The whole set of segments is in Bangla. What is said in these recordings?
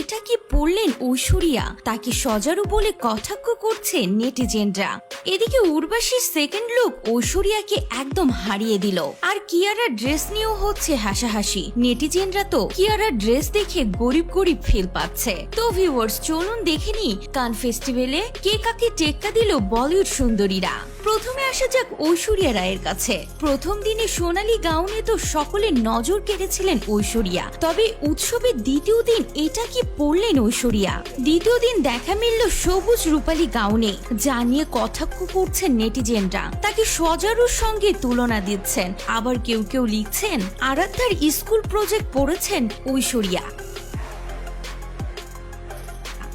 এটা কি পড়লেন ঐশ্বরিয়া? তাকে সজারু বলে করছে নেটিজেনরা। এদিকে উর্বাশীর সেকেন্ড লুক ঐশ্বরিয়াকে একদম হারিয়ে দিল। আর কিয়ারার ড্রেস নিয়েও হচ্ছে হাসাহাসি। নেটিজেনরা তো কিয়ারার ড্রেস দেখে গরিব গরিব ফিল পাচ্ছে। তো ভিউয়ার্স চলুন দেখে নি কান ফেস্টিভ্যালে কে কাকে টেক্কা দিল বলিউড সুন্দরীরা। প্রথমে আসা যাক ঐশ্বরিয়া রায়ের কাছে। প্রথম দিনে সোনালী গাউনে তো সকলের নজর কেড়েছিলেন ঐশ্বরিয়া। তবে উৎসবের দ্বিতীয় দিন এটা কি পড়লেন ঐশ্বরিয়া? দ্বিতীয় দিন দেখা মিলল সবুজ রূপালী গাউনে, যা নিয়ে কটাক্ষ করছেন নেটিজেনরা। তাকে সজারুর সঙ্গে তুলনা দিচ্ছেন। আবার কেউ কেউ লিখছেন, আরাধ্যার স্কুল প্রজেক্ট পড়েছেন ঐশ্বরিয়া।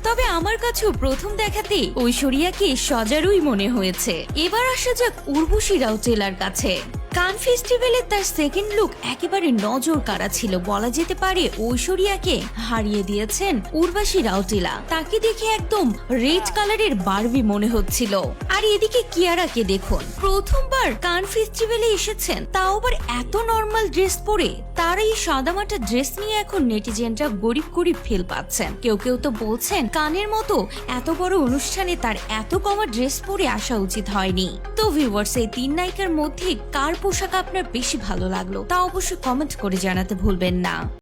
তবে আমার কাছেও প্রথম দেখাতে ঐশ্বরিয়াকে সজারুই মনে হয়েছে। এবার আসা যাক উর্বশী রাউটেলার কাছে। কান ফেস্টিভ্যালে তার সেকেন্ড লুক একেবারে নজর কাড়া ছিল। বলা যেতে পারে ঐশ্বরিয়াকে হারিয়ে দিয়েছেন উর্বাশী রাউটেলা তাকে দেখে একদম রেড কালারের বারবি মনে হচ্ছিল। আর এদিকে কিয়ারাকে দেখুন। প্রথমবার কান ফেস্টিভ্যালে এসেছেন। তাও আবার এত নর্মাল ড্রেস পরে। তার এই সাদামাটা ড্রেস নিয়ে এখন নেটিজেনরা গরিব গরিব ফিল পাচ্ছেন। কেউ কেউ তো বলছেন, কানের মতো এত বড় অনুষ্ঠানে তার এত কমা ড্রেস পরে আসা উচিত হয়নি। তো ভিউয়ার্স এই তিন নায়িকার মধ্যে কার পোশাক আপনার বেশি ভালো লাগল তা অবশ্যই কমেন্ট করে জানাতে ভুলবেন না।